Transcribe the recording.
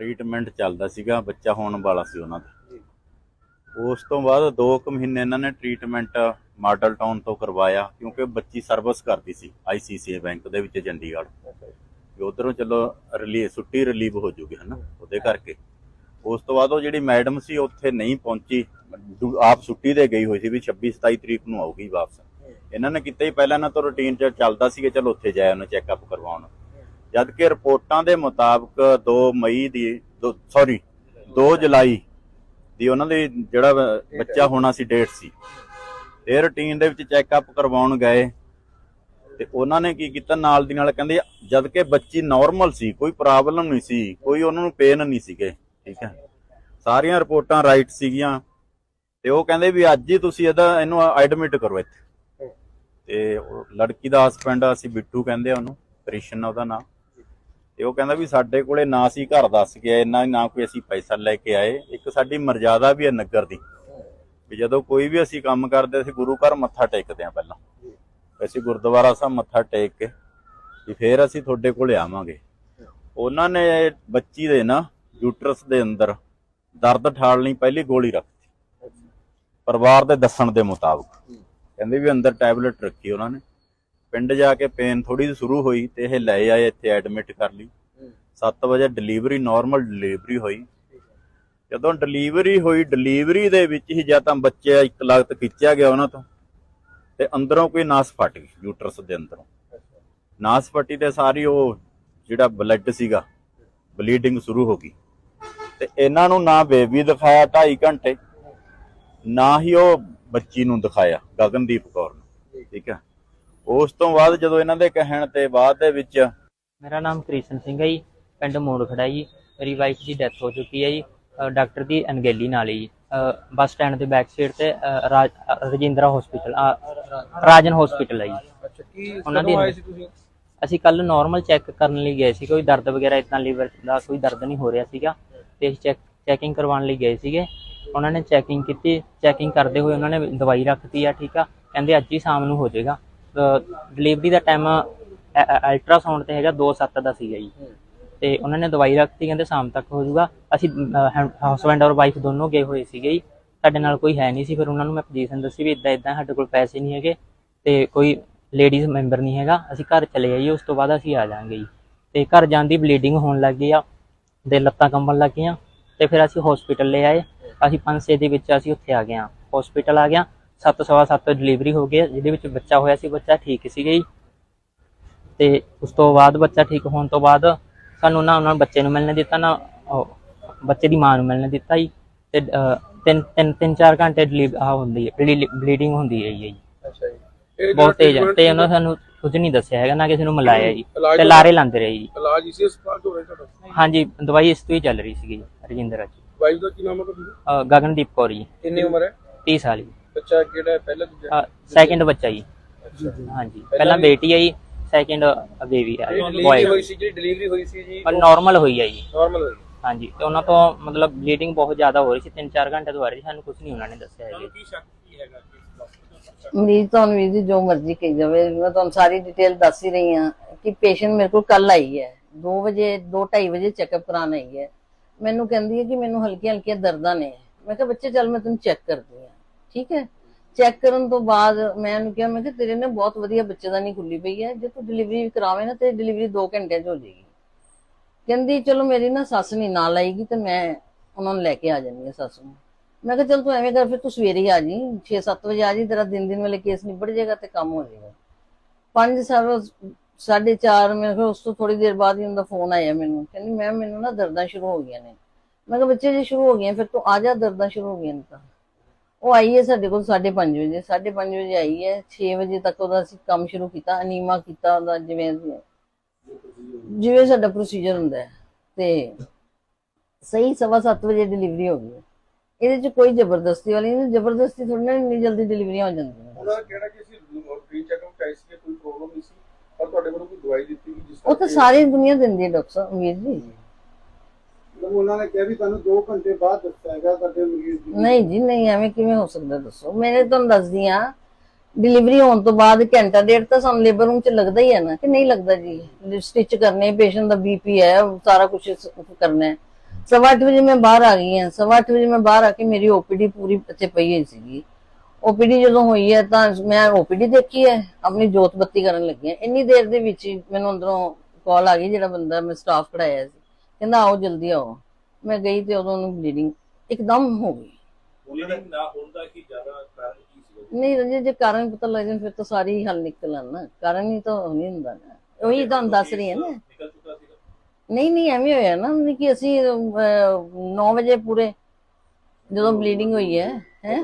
Treatment ਚੱਲਦਾ ਸੀਗਾ ਬੱਚਾ ਹੋਣ ਵਾਲਾ ਸੀ ਉਹਨਾਂ ਦਾ। ਉਸ ਤੋਂ ਬਾਅਦ 2 ਕੁ ਮਹੀਨੇ ਇਹਨਾਂ ਨੇ ਟ੍ਰੀਟਮੈਂਟ ਮਾਡਲ ਟਾਊਨ ਤੋਂ ਕਰਵਾਇਆ ਕਿਉਂਕਿ ਬੱਚੀ ਸਰਵਿਸ ਕਰਦੀ ਸੀ ਆਈਸੀਸੀਆਈ ਬੈਂਕ ਦੇ ਵਿੱਚ ਚੰਡੀਗੜ੍ਹ। ਵੀ ਉਧਰੋਂ ਚਲੋ ਰਿਲੀ ਛੁੱਟੀ ਰਿਲੀਵ ਹੋ ਜੂਗੀ ਹਨਾ? ਉਹਦੇ ਕਰਕੇ। ਉਸ ਤੋਂ ਬਾਅਦ ਉਹ ਜਿਹੜੀ ਮੈਡਮ ਸੀ ਉੱਥੇ ਨਹੀਂ ਪਹੁੰਚੀ। ਆਪ ਛੁੱਟੀ ਤੇ ਗਈ ਹੋਈ ਸੀ ਵੀ 26 27 ਤਰੀਕ ਨੂੰ ਆਊਗੀ ਵਾਪਸ। ਇਹਨਾਂ ਨੇ ਕੀਤਾ ਹੀ ਪਹਿਲਾਂ ਨਾ ਤਾਂ ਰੁਟੀਨ ਚ ਚੱਲਦਾ ਸੀ ਕਿ ਚਲੋ ਉੱਥੇ ਜਾਇਆ ਉਹਨੂੰ ਚੈੱਕਅਪ ਕਰਵਾਉਣ। ਜਦਕਿ ਰਿਪੋਰਟਾਂ ਦੇ ਮੁਤਾਬਕ 2 ਮਈ ਦੀ ਸੌਰੀ 2 ਜੁਲਾਈ ਦੀ ਉਹਨਾਂ ਦੇ ਜਿਹੜਾ ਬੱਚਾ ਹੋਣਾ ਸੀ, ਡੇਟ ਸੀ। ਤੇ ਰੁਟੀਨ ਦੇ ਵਿੱਚ ਚੈੱਕਅਪ ਕਰਵਾਉਣ ਗਏ ਤੇ ਉਹਨਾਂ ਨੇ ਕੀ ਕੀਤਾ? ਨਾਲ ਦੀ ਨਾਲ ਕਹਿੰਦੇ, ਜਦ ਕਿ ਬੱਚੀ ਨਾਰਮਲ ਸੀ, ਕੋਈ ਪ੍ਰੋਬਲਮ ਨਹੀਂ ਸੀ, ਕੋਈ ਉਹਨਾਂ ਨੂੰ ਪੇਨ ਨਹੀਂ ਸੀਗੇ, ਠੀਕ ਹੈ। ਸਾਰੀਆਂ ਰਿਪੋਰਟਾਂ ਰਾਈਟ ਸੀਗੀਆਂ ਤੇ ਉਹ ਕਹਿੰਦੇ ਵੀ ਅੱਜ ਹੀ ਤੁਸੀਂ ਇਹਦਾ, ਇਹਨੂੰ ਐਡਮਿਟ ਕਰੋ ਇੱਥੇ। ਤੇ ਲੜਕੀ ਦਾ ਹਸਬੰਡ ਅਸੀਂ ਬਿੱਟੂ ਕਹਿੰਦੇ ਆ ਉਹਨੂੰ, ਕ੍ਰਿਸ਼ਨ ਉਹਦਾ ਨਾਮ। ਤੇ ਉਹ ਕਹਿੰਦਾ ਵੀ ਸਾਡੇ ਕੋਲੇ ਨਾ ਸੀ ਘਰ ਦੱਸ ਕੇ ਆਏ, ਨਾ ਨਾ ਕੋਈ ਅਸੀਂ ਪੈਸਾ ਲੈ ਕੇ ਆਏ। ਇੱਕ ਸਾਡੀ ਮਰਜ਼ਾਦਾ ਵੀ ਹੈ ਨਗਰ ਦੀ। ਵੀ ਜਦੋਂ ਕੋਈ ਵੀ ਅਸੀਂ ਕੰਮ ਕਰਦੇ, ਅਸੀਂ ਗੁਰੂ ਘਰ ਮੱਥਾ ਟੇਕਦੇ ਆ ਪਹਿਲਾਂ। ਅਸੀਂ ਗੁਰਦੁਆਰਾ ਸਾਹਿਬ ਮੱਥਾ ਟੇਕ ਕੇ, ਵੀ ਫੇਰ ਅਸੀਂ ਤੁਹਾਡੇ ਕੋਲੇ ਆਵਾਂਗੇ। ਉਹਨਾਂ ਨੇ ਬੱਚੀ ਦੇ ਨਾ ਯੂਟਰਸ ਦੇ ਅੰਦਰ ਦਰਦ ਠਾਲ ਲਈ ਪਹਿਲੀ ਗੋਲੀ ਰੱਖਤੀ ਪਰਿਵਾਰ ਦੇ ਦੱਸਣ ਦੇ ਮੁਤਾਬਕ। ਕਹਿੰਦੇ ਵੀ ਅੰਦਰ ਟੈਬਲੇਟ ਰੱਖੀ ਉਹਨਾਂ ਨੇ। ਪਿੰਡ ਜਾ ਕੇ ਪੇਨ ਥੋੜੀ ਜਿਹੀ ਸ਼ੁਰੂ ਹੋਈ ਤੇ ਇਹ ਲੈ ਆਏ ਇੱਥੇ ਐਡਮਿਟ ਕਰ ਲਈ। 7 ਵਜੇ ਡਿਲੀਵਰੀ ਨਾਰਮਲ ਡਿਲੀਵਰੀ ਹੋਈ। ਜਦੋਂ ਡਿਲੀਵਰੀ ਹੋਈ ਡਿਲੀਵਰੀ ਦੇ ਵਿੱਚ ਹੀ ਜਾਂ ਤਾਂ ਬੱਚੇ ਇੱਕ ਲਗਤ ਖਿੱਚਿਆ ਗਿਆ ਉਹਨਾਂ ਤੋਂ ਤੇ ਅੰਦਰੋਂ ਕੋਈ ਨਾਸ ਫਟ ਗਈ ਯੂਟਰਸ ਦੇ ਅੰਦਰੋਂ। ਨਾਸ ਫਟੀ ਤੇ ਸਾਰੀ ਉਹ ਜਿਹੜਾ ਬਲੱਡ ਸੀਗਾ ਬਲੀਡਿੰਗ ਸ਼ੁਰੂ ਹੋ ਗਈ। ਤੇ ਇਹਨਾਂ ਨੂੰ ਨਾ ਬੇਬੀ ਦਿਖਾਇਆ 2.5 ਘੰਟੇ ਨਾ ਹੀ ਉਹ ਬੱਚੀ ਨੂੰ ਦਿਖਾਇਆ ਗਗਨਦੀਪ ਕੌਰ ਨੂੰ। ਠੀਕ ਹੈ? ਉਸ ਤੋਂ ਬਾਅਦ ਜਦੋਂ ਇਹਨਾਂ ਦੇ ਕਹਿਣ ਤੇ ਬਾਅਦ ਦੇ ਵਿੱਚ ਮੇਰਾ ਨਾਮ ਕ੍ਰਿਸ਼ਨ ਸਿੰਘ ਹੈ ਜੀ ਪਿੰਡ ਮੋੜ ਖੜਾ ਜੀ ਮੇਰੀ ਵਾਈਫ ਦੀ ਡੈਥ ਹੋ ਚੁੱਕੀ ਹੈ ਜੀ ਡਾਕਟਰ ਦੀ ਅਣਗਹਿਲੀ ਨਾਲ ਹੀ ਬੱਸ ਸਟੈਂਡ ਦੇ ਬੈਕ ਸਾਈਡ ਤੇ ਰਜਿੰਦਰਾ ਹਸਪੀਟਲ ਰਾਜਨ ਹਸਪੀਟਲ ਹੈ ਜੀ। ਅੱਛਾ ਕੀ ਉਹਨਾਂ ਦੀ- ਅਸੀਂ ਕੱਲ ਨਾਰਮਲ ਚੈੱਕ ਕਰਨ ਲਈ ਗਏ ਸੀ ਕੋਈ ਦਰਦ ਵਗੈਰਾ ਇਤਨਾ ਲੀਵਰ ਦਾ ਕੋਈ ਦਰਦ ਨਹੀਂ ਹੋ ਰਿਹਾ ਸੀਗਾ ਤੇ ਅਸੀਂ ਚੈੱਕ ਚੈਕਿੰਗ ਕਰਵਾਉਣ ਲਈ ਗਏ ਸੀਗੇ। ਉਹਨਾਂ ਨੇ ਚੈਕਿੰਗ ਕੀਤੀ ਚੈਕਿੰਗ ਕਰਦੇ ਹੋਏ ਉਹਨਾਂ ਨੇ ਦਵਾਈ ਰੱਖਤੀ ਆ ਠੀਕ ਆ ਕਹਿੰਦੇ ਅੱਜ ਹੀ ਸ਼ਾਮ ਨੂੰ ਹੋ ਜਾਏਗਾ। ਡਿਲੀਵਰੀ ਦਾ ਟਾਈਮ ਅਲਟਰਾਸਾਊਂਡ ਤੇ ਹੈਗਾ 2:07 ਦਾ ਸੀਗਾ ਜੀ। ਤੇ ਉਹਨਾਂ ਨੇ ਦਵਾਈ ਰੱਖਤੀ ਕਹਿੰਦੇ ਸ਼ਾਮ ਤੱਕ ਹੋ ਜਾਊਗਾ। ਅਸੀਂ ਹਸਬੰਡ ਔਰ ਵਾਈਫ ਦੋਨੋਂ ਗਏ ਹੋਏ ਸੀਗੇ ਜੀ। ਸਾਡੇ ਨਾਲ ਕੋਈ ਹੈ ਨਹੀਂ ਸੀ ਫਿਰ ਉਹਨਾਂ ਨੂੰ ਮੈਂ ਪੋਜੀਸ਼ਨ ਦੱਸੀ ਵੀ ਇਦਾਂ ਇਦਾਂ ਸਾਡੇ ਕੋਲ ਪੈਸੇ ਨਹੀਂ ਹੈਗੇ ਤੇ ਕੋਈ ਲੇਡੀਜ਼ ਮੈਂਬਰ ਨਹੀਂ ਹੈਗਾ। ਅਸੀਂ ਘਰ ਚਲੇ ਆਈਏ ਉਸ ਤੋਂ ਬਾਅਦ ਅਸੀਂ ਆ ਜਾਾਂਗੇ ਜੀ। ਤੇ ਘਰ ਜਾਣ ਦੀ ਬਲੀਡਿੰਗ ਹੋਣ ਲੱਗ ਗਈ ਆ ਦੇ ਲੱਤਾਂ ਕੰਬਣ ਲੱਗ ਗਈਆਂ। ਤੇ ਫਿਰ ਅਸੀਂ ਹਸਪੀਟਲ ਲੈ ਆਏ। ਅਸੀਂ 5-6 ਦੇ ਵਿੱਚ ਅਸੀਂ ਉੱਥੇ ਆ ਗਏ ਆ ਹਸਪੀਟਲ ਆ ਗਿਆ। 7:15 ਡਿਲੀਵਰੀ ਹੋ ਗਈ ਜਿਹਦੇ ਵਿੱਚ ਬੱਚਾ ਹੋਇਆ ਸੀ ਬੱਚਾ ਠੀਕ ਸੀਗਾ ਜੀ। ਤੇ ਉਸ ਤੋਂ ਬਾਅਦ ਬੱਚਾ ਠੀਕ ਹੋਣ ਤੋਂ ਬਾਅਦ ਸਾਨੂੰ ਨਾ ਉਹਨਾਂ ਬੱਚੇ ਨੂੰ ਮਿਲਣੇ ਦਿੱਤਾ ਨਾ ਬੱਚੇ ਦੀ ਮਾਂ ਨੂੰ ਮਿਲਣੇ ਦਿੱਤਾ ਜੀ। ਤੇ ਤਿੰਨ ਤਿੰਨ ਤਿੰਨ ਚਾਰ ਘੰਟੇ ਡਿਲੀਵ ਆ ਹੁੰਦੀ ਹੈ ਬਲੀਡਿੰਗ ਹੁੰਦੀ ਹੈ ਜੀ ਅੱਛਾ ਜੀ। ਬਹੁਤ ਤੇਜ਼ ਹੈ। ਤੇ ਉਹਨਾਂ ਸਾਨੂੰ ਕੁਝ ਨਹੀਂ ਦੱਸਿਆ ਹੈਗਾ ਨਾ ਕਿਸੇ ਨੂੰ ਮਿਲਾਇਆ ਜੀ। ਤੇ ਲਾਰੇ ਲਾਉਂਦੇ ਰਹੇ ਜੀ। ਇਲਾਜ ਇਸੇ ਹਸਪਤਾਲ ਤੋਂ ਹੋ ਰਿਹਾ ਤੁਹਾਡਾ? ਹਾਂਜੀ ਦਵਾਈ ਇਸ ਤੋਂ ਹੀ ਚੱਲ ਰਹੀ ਸੀਗੀ ਰਜਿੰਦਰ ਜੀ। ਵਾਈਫ ਦਾ ਕੀ ਨਾਮ ਹੈ ਤੁਹਾਡੀ? ਗਗਨਦੀਪ ਕੌਰ ਜੀ। ਕਿੰਨੀ ਉਮਰ ਹੈ? 30 ਸਾਲ ਜੀ। ਬੱਚਾ ਕਿਹੜਾ ਹੈ? ਪਹਿਲਾ ਦੂਜਾ ਸੈਕਿੰਡ ਬੱਚਾ ਜੀ। ਹਾਂਜੀ। ਪਹਿਲਾਂ ਬੇਟੀ ਹੈ ਜੀ ਸੈਕਿੰਡ ਬੇਬੀ ਹੈ ਡਿਲੀਵਰੀ ਹੋਈ ਸੀ ਜਿਹੜੀ ਡਿਲੀਵਰੀ ਹੋਈ ਸੀ ਜੀ। ਪਰ ਨਾਰਮਲ ਹੋਈ ਹੈ ਜੀ। ਨਾਰਮਲ ਹੋਈ। ਹਾਂਜੀ ਤੇ ਉਹਨਾਂ ਤੋਂ ਮਤਲਬ ਬਲੀਡਿੰਗ ਬਹੁਤ ਜ਼ਿਆਦਾ ਹੋ ਰਹੀ ਸੀ 3-4 ਘੰਟੇ ਤੋਂ ਆ ਰਹੀ ਸਾਨੂੰ ਕੁਝ ਨਹੀਂ ਉਹਨਾਂ ਨੇ ਦੱਸਿਆ ਹੈਗਾ ਕੀ ਸ਼ੱਕ ਕੀ ਹੈਗਾ ਮਰੀਜ਼ ਤੁਹਾਨੂੰ ਵੀਰ ਜੀ ਜੋ ਮਰਜ਼ੀ ਕਹੀ ਜਾਵੇ ਮੈਂ ਤੁਹਾਨੂੰ ਸਾਰੀ ਡਿਟੇਲ ਦੱਸ ਹੀ ਰਹੀ ਹਾਂ ਕਿ ਪੇਸ਼ੈਂਟ ਮੇਰੇ ਕੋਲ ਕੱਲ ਆਈ ਹੈ। 2 ਵਜੇ 2:30 ਵਜੇ ਚੈੱਕਅਪ ਕਰਾਉਣ ਆਈ ਹੈ। ਮੈਨੂੰ ਕਹਿੰਦੀ ਹੈ ਕਿ ਮੈਨੂੰ ਹਲਕੀਆਂ ਹਲਕੀਆਂ ਦਰਦਾਂ ਨੇ। ਮੈਂ ਕਿਹਾ ਬੱਚੇ ਚੱਲ ਮੈਂ ਤੈਨੂੰ ਚੈੱਕ ਕਰਦੀ ਹਾਂ। ਠੀਕ ਹੈ? ਚੈੱਕ ਕਰਨ ਤੋਂ ਬਾਅਦ ਮੈਂ ਉਹਨੂੰ ਕਿਹਾ, ਮੈਂ ਕਿਹਾ ਤੇਰੇ ਨੇ ਬਹੁਤ ਵਧੀਆ ਬੱਚੇ ਦਾ ਬੱਚੇਦਾਨੀ ਖੁੱਲੀ ਪਈ ਹੈ। ਜੇ ਤੂੰ ਡਿਲੀਵਰੀ ਕਰਾਵੇਂ ਨਾ ਤੇਰੀ ਡਿਲੀਵਰੀ 2 ਘੰਟਿਆਂ 'ਚ ਹੋ ਜਾਏਗੀ। ਕਹਿੰਦੀ, ਚਲੋ ਮੇਰੀ ਨਾ ਸੱਸ ਨਹੀਂ ਨਾਲ ਆਏਗੀ ਤੇ ਮੈਂ ਉਹਨਾਂ ਨੂੰ ਲੈ ਕੇ ਆ ਜਾਂਦੀ ਹਾਂ ਸੱਸ ਨੂੰ। ਮੈਂ ਕਿਹਾ, ਚਲ ਤੂੰ ਐਵੇਂ ਕਰ, ਫਿਰ ਤੂੰ ਸਵੇਰੇ ਹੀ ਆ ਜੀ। 6-7 ਵਜੇ ਆ ਜੀ, ਤੇਰਾ ਦਿਨ ਦਿਨ ਵੇਲੇ ਕੇਸ ਨਿਬੜ ਜਾਏਗਾ ਤੇ ਕੰਮ ਹੋ ਜਾਏਗਾ। 5 ਸਾਢੇ 4 ਮੈਂ ਕਿਹਾ ਉਸ ਤੋਂ ਥੋੜੀ ਦੇਰ ਬਾਅਦ ਹੀ ਉਹਦਾ ਫੋਨ ਆਇਆ ਮੈਨੂੰ। ਕਹਿੰਦੀ ਮੈਂ ਮੈਨੂੰ ਨਾ ਦਰਦਾਂ ਸ਼ੁਰੂ ਹੋ ਗਈਆਂ ਨੇ। ਮੈਂ ਕਿਹਾ, ਬੱਚੇ ਜੇ ਸ਼ੁਰੂ ਹੋ ਗਈਆਂ, ਫਿਰ ਤੂੰ ਆ ਜਾ, ਦਰਦਾਂ ਸ਼ੁਰੂ ਹੋ ਗਈਆਂ ਨੇ ਤਾਂ। ਉਹ ਆਈ ਹੈ ਸਾਡੇ ਕੋਲ 5:30 ਵਜੇ 5:30 ਵਜੇ ਆਈ ਹੈ 6 ਵਜੇ ਤੱਕ ਉਹਦਾ ਅਸੀਂ ਕੰਮ ਸ਼ੁਰੂ ਕੀਤਾ ਅਨੀਮਾ ਕੀਤਾ ਉਹਦਾ ਜਿਵੇਂ ਜਿਵੇਂ ਸਾਡਾ ਪ੍ਰੋਸੀਜਰ ਹੁੰਦਾ ਹੈ। ਤੇ ਸਹੀ ਸਵਾ ਸੱਤ ਵਜੇ ਡਿਲੀਵਰੀ ਹੋ ਗਈ। ਇਹਦੇ ਚ ਕੋਈ ਜ਼ਬਰਦਸਤੀ ਵਾਲੀ ਨਹੀਂ ਜ਼ਬਰਦਸਤੀ ਥੋੜੀ ਨਾ ਇੰਨੀ ਜਲਦੀ ਡਿਲੀਵਰੀਆਂ ਹੋ ਜਾਂਦੀਆਂ ਉਹਨਾਂ ਦਾ ਕਹਿਣਾ ਕਿ ਅਸੀਂ ਫ੍ਰੀ ਚੈੱਕਅਪ ਕਰਾਈ ਸੀ ਕੋਈ ਪ੍ਰੋਬਲਮ ਨਹੀਂ ਸੀ ਪਰ ਤੁਹਾਡੇ ਵੱਲੋਂ ਕੋਈ ਦਵਾਈ ਦਿੱਤੀ ਗਈ ਜਿਸ ਉਹ ਤਾਂ ਸਾਰੀ ਦੁਨੀਆ ਦਿੰਦੀ ਹੈ ਡਾਕਟਰ ਸਾਹਿਬ ਵੀਰ ਜੀ। ਮਤਲਬ ਉਹਨਾਂ ਨੇ ਕਿਹਾ ਵੀ ਤੁਹਾਨੂੰ 2 ਘੰਟੇ ਬਾਅਦ ਦੱਸਿਆ ਹੈਗਾ ਤੁਹਾਡੇ ਮਰੀਜ਼ ਦੀ ਨਹੀਂ ਜੀ, ਨਹੀਂ, ਐਵੇਂ ਕਿਵੇਂ ਹੋ ਸਕਦਾ ਦੱਸੋ? ਮੈਨੇ ਤੁਹਾਨੂੰ ਦੱਸਦੀ ਆ ਡਿਲੀਵਰੀ ਹੋਣ ਤੋਂ ਬਾਅਦ ਘੰਟਾ ਡੇਢ ਤਾਂ ਸਾਨੂੰ ਲੇਬਰ ਰੂਮ ਚ ਲੱਗਦਾ ਹੀ ਹੈ ਨਾ। ਕਿ ਨਹੀਂ ਲੱਗਦਾ ਜੀ? ਸਟਿਚ ਕਰਨੇ ਪੇਸ਼ੈਂਟ ਦਾ ਬੀਪੀ ਹੈ, ਸਾਰਾ ਕੁਝ ਕਰਨਾ ਹੈ। ਸਵਾ ਅੱਠ ਵਜੇ ਮੈਂ ਬਾਹਰ ਆ ਗਈ ਹਾਂ। ਸਵਾ ਅੱਠ ਵਜੇ ਮੈਂ ਬਾਹਰ ਆ ਕੇ ਮੇਰੀ ਓਪੀਡੀ ਪੂਰੀ ਇੱਥੇ ਪਈ ਹੋਈ ਸੀਗੀ। ਓਪੀਡੀ ਜਦੋਂ ਹੋਈ ਹੈ ਤਾਂ ਮੈਂ ਓਪੀਡੀ ਦੇਖੀ ਹੈ, ਆਪਣੀ ਜੋਤ ਬੱਤੀ ਕਰਨ ਲੱਗੀ ਹਾਂ। ਇੰਨੀ ਦੇਰ ਦੇ ਵਿੱਚ ਹੀ ਮੈਨੂੰ ਅੰਦਰੋਂ ਕਾਲ ਆ ਗਈ ਜਿਹੜਾ ਬੰਦਾ ਮੈਂ ਸਟਾਫ ਕਢਾਇਆ ਸੀ। ਕਹਿੰਦਾ ਆਓ ਜਲਦੀ ਆਓ। ਮੈਂ ਗਈ ਤੇ ਉਦੋਂ ਉਹਨੂੰ ਬਲੀਡਿੰਗ ਇੱਕਦਮ ਹੋ ਗਈ। ਬਲੀਡਿੰਗ ਨਾ ਹੋਣ ਦਾ ਕੀ ਜ਼ਿਆਦਾ ਕਾਰਨ ਕੀ ਸੀਗਾ ਨਹੀਂ ਰਜੇ ਜੇ ਕਾਰਨ ਪਤਾ ਲੱਗ ਜਾਣ ਫਿਰ ਤਾਂ ਸਾਰੀ ਹੀ ਹੱਲ ਨਿਕਲ ਆਣ ਨਾ ਕਾਰਨ ਹੀ ਤਾਂ ਨਹੀਂ ਹੁੰਦਾ ਨਾ। ਉਹੀ ਤੁਹਾਨੂੰ ਦੱਸ ਰਹੀ ਹਾਂ ਨਾ। ਨਹੀਂ ਨਹੀਂ ਐਵੇਂ ਹੋਇਆ ਨਾ ਕਿ ਅਸੀਂ 9 ਵਜੇ ਪੂਰੇ ਜਦੋਂ ਬਲੀਡਿੰਗ ਹੋਈ ਹੈ ਹੈ?